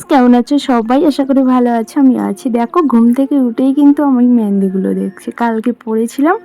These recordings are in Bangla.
আছো সবাই? আশা করি ভালো আছো আমি আছি। দেখো, ঘুম থেকে উঠেই কিন্তু আমি মেহেন্দিগুলো দেখছি। কালকে পরেছিলাম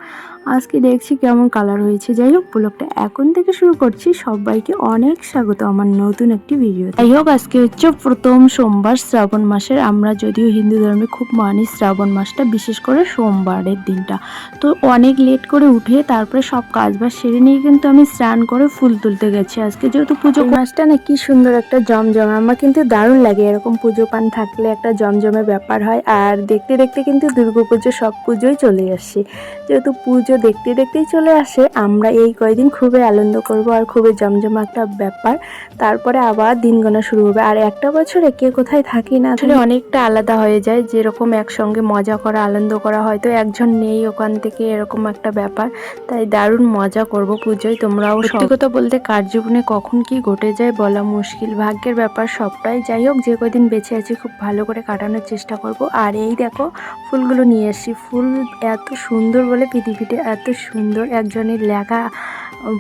আজকে দেখছি কেমন কালার হয়েছে। যাই হোক ব্লগটা এখন থেকে শুরু করছি। সবাইকে অনেক স্বাগত আমার নতুন একটি ভিডিও যাই হোক আজকে হচ্ছে প্রথম সোমবার শ্রাবণ মাসের। আমরা যদিও হিন্দু ধর্মে খুব মানি শ্রাবণ মাসটা, বিশেষ করে সোমবারের দিনটা। তো অনেক লেট করে উঠে তারপরে সব কাজ বাজ সেরে নিয়ে কিন্তু আমি স্নান করে ফুল তুলতে গেছি। আজকে যেহেতু পুজো মাসটা না কি সুন্দর একটা জমজমে। আমার কিন্তু দারুণ লাগে এরকম পুজো পান থাকলে একটা জমজমে ব্যাপার হয়। আর দেখতে দেখতে কিন্তু দুর্গাপুজো সব পুজোই চলে আসছে। যেহেতু পুজো দেখতে দেখতেই চলে আসে। আমরা এই কয়দিন খুবই আনন্দ করব আর খুবই জমজমা একটা ব্যাপার। তারপরে আবার দিন গোনা শুরু হবে। আর একটা বছরে কে কোথায় থাকি না আসলে অনেকটা আলাদা হয়ে যায়। যেরকম একসঙ্গে মজা করা আনন্দ করা হয়তো একজন নেই ওখান থেকে এরকম একটা ব্যাপার। তাই দারুণ মজা করব পুজোয়। তোমরাও সত্যি কথা বলতে কার জীবনে কখন কি ঘটে যায় বলা মুশকিল। ভাগ্যের ব্যাপার সবটাই যাই হোক যে কদিন বেঁচে আছি খুব ভালো করে কাটানোর চেষ্টা করব। আর এই দেখো ফুলগুলো নিয়ে আসি। ফুল এত সুন্দর বলে পৃথিবীতে এত সুন্দর একজনের লেখা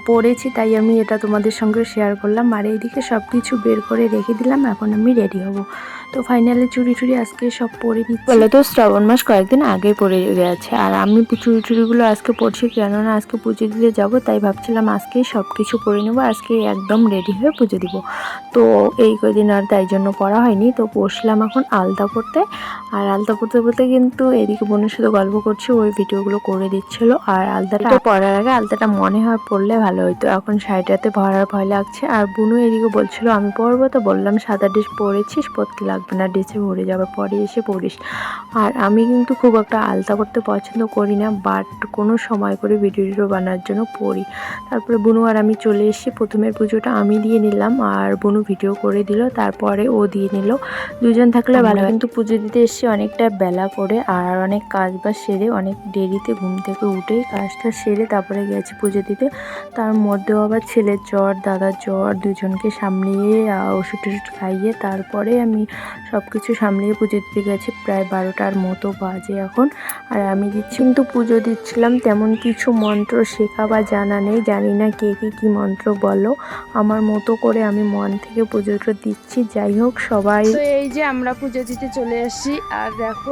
পড়েছি তাই আমি এটা তোমাদের সঙ্গে শেয়ার করলাম। আর এইদিকে সব কিছু বের করে রেখে দিলাম এখন আমি রেডি হব। তো ফাইনালি চুরি টুরি আজকে সব পরে নিচ্ছি। বলে তো শ্রাবণ মাস কয়েকদিন আগে পড়ে গেছে। আর আমি চুরি টুরিগুলো আজকে পড়ছি কেননা আজকে পুজো দিতে যাব তাই ভাবছিলাম আজকেই সব কিছু পরে নেব আজকে একদম রেডি হয়ে পুজো দিব। তো এই কদিন আর তাই জন্য পড়া হয়নি তো বসলাম এখন আলতা পড়তে। আর আলতা পড়তে পড়তে কিন্তু এদিকে বোনের সাথে গল্প করছি ওই ভিডিওগুলো করে দিচ্ছিল। আর আলতাটা পড়ার আগে আলতাটা মনে হয় পড়লে ভালো হতো এখন শাড়িটাতে ভরার ভয় লাগছে। আর বুনু এদিকে বলছিল আমি পরবো? তো বললাম সাদা ড্রেস পরেছিস পরতে লাগবে না ড্রেসে ভরে যাবে পরে এসে পড়িস আর আমি কিন্তু খুব একটা আলতা করতে পছন্দ করি না বাট কোনো সময় করে ভিডিও টিডিও বানার জন্য পড়ি তারপরে বুনু আর আমি চলে এসেছি প্রথমের পুজোটা আমি দিয়ে নিলাম আর বুনু ভিডিও করে দিল তারপরে ও দিয়ে নিল। দুজন থাকলে ভালো হয়। কিন্তু পুজো দিতে এসেছি অনেকটা বেলা করে আর অনেক কাজ বাজ সেরে অনেক দেরিতে ঘুম থেকে উঠে কাজটা সেরে তারপরে গেছি পুজো দিতে। তার মধ্যেও আবার ছেলের জ্বর, দাদার জ্বর, দুজনকে সামলিয়ে ওষুধ টষুধ খাইয়ে তারপরে আমি সব কিছু সামলিয়ে পুজো দিতে গেছি। প্রায় বারোটার মতো বাজে এখন। আর আমি দিচ্ছি, কিন্তু পুজো দিচ্ছিলাম তেমন কিছু মন্ত্র শেখা বা জানা নেই। জানি না কে কে কী মন্ত্র বলো। আমার মতো করে আমি মন থেকে পুজোটা দিচ্ছি। যাই হোক, সবাই এই যে আমরা পুজো দিতে চলে এসেছি আর দেখো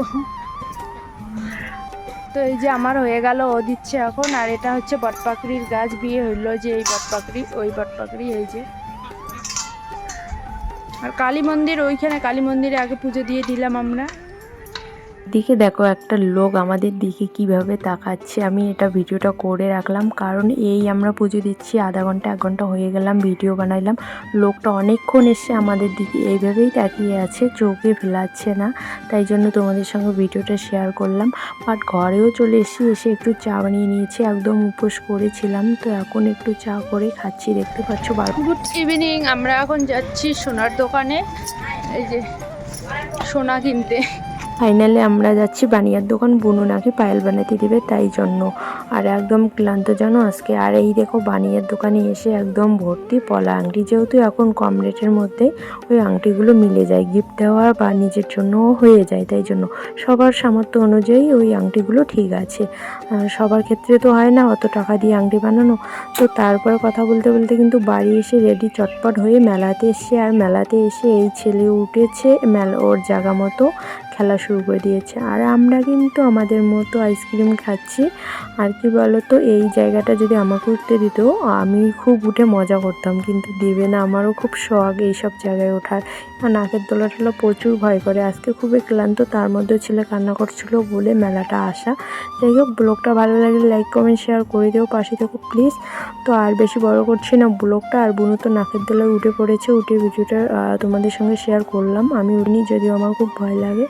তো এই যে আমার হয়ে গেল, ও দিচ্ছে এখন, আর এটা হচ্ছে বটপাকড়ির গাছ, বিয়ে হইল যে এই বটপাকড়ি, ওই বটপাকড়ি এই যে। আর কালী মন্দির, ওইখানে কালী মন্দিরে আগে পুজো দিয়ে দিলাম আমরা। দিকে দেখো একটা লোক আমাদের দিকে কীভাবে তাকাচ্ছে। আমি এটা ভিডিওটা করে রাখলাম, কারণ এই আমরা পুজো দিচ্ছি, আধা ঘণ্টা, এক ঘণ্টা হয়ে গেলাম, ভিডিও বানাইলাম। লোকটা অনেকক্ষণ এসে আমাদের দিকে এইভাবেই তাকিয়ে আছে, চোখে ফেলাচ্ছে না। তাই জন্য তোমাদের সঙ্গে ভিডিওটা শেয়ার করলাম। বাট ঘরেও চলে এসেছি, এসে একটু চা বানিয়ে নিয়েছি, একদম উপোস করেছিলাম। তো এখন একটু চা করে খাচ্ছি, দেখতে পাচ্ছ বার গুড ইভিনিং আমরা এখন যাচ্ছি সোনার দোকানে। এই যে সোনা কিনতে। ফাইনালি আমরা যাচ্ছি বানিয়ার দোকান। বুনু নাকি পায়েল বানাতে দিবে তাই জন্য। আর একদম ক্লান্ত জানো আজকে। আর এই দেখো বানিয়ার দোকানে এসে একদম ভর্তি পলা আংটি। যেহেতু এখন কম রেটের মধ্যে ওই আংটিগুলো মিলে যায়। গিফট দেওয়া বা নিজের জন্যও হয়ে যায় তাই জন্য। সবার সামর্থ্য অনুযায়ী ওই আংটিগুলো ঠিক আছে। সবার ক্ষেত্রে তো হয় না অত টাকা দিয়ে আংটি বানানো। তো তারপর কথা বলতে বলতে কিন্তু বাড়ি এসে রেডি চটপট হয়ে মেলাতে এসে আর মেলাতে এসে এই ছেলে উঠেছে, মেলা ওর জায়গা মতো খেলা শুরু করে দিয়েছে। আর আমরা কিন্তু আমাদের মতো আইসক্রিম খাচ্ছি। আর কি বলতো, এই জায়গাটা যদি আমাকে উঠতে দিত, আমি খুব উঠে মজা করতাম। কিন্তু দেবে না, আমারও খুব শখ এইসব জায়গায় ওঠার। নাকের দোলা টোলা প্রচুর ভয় করে, আজকে খুবই ক্লান্ত, তার মধ্যে ছেলে কান্না করছিল বলে মেলাটা আসা। যাই হোক, ব্লগটা ভালো লাগলে লাইক, কমেন্ট, শেয়ার করে দিও, পাশে থেকো প্লিজ। তো আর বেশি বড় করছি না, ব্লগটা আর বুনু তো নাকের দোলায় উঠে পড়েছে, উঠে ভিডিওটা তোমাদের সঙ্গে শেয়ার করলাম। আমি উনি যদিও আমার খুব ভয় লাগে।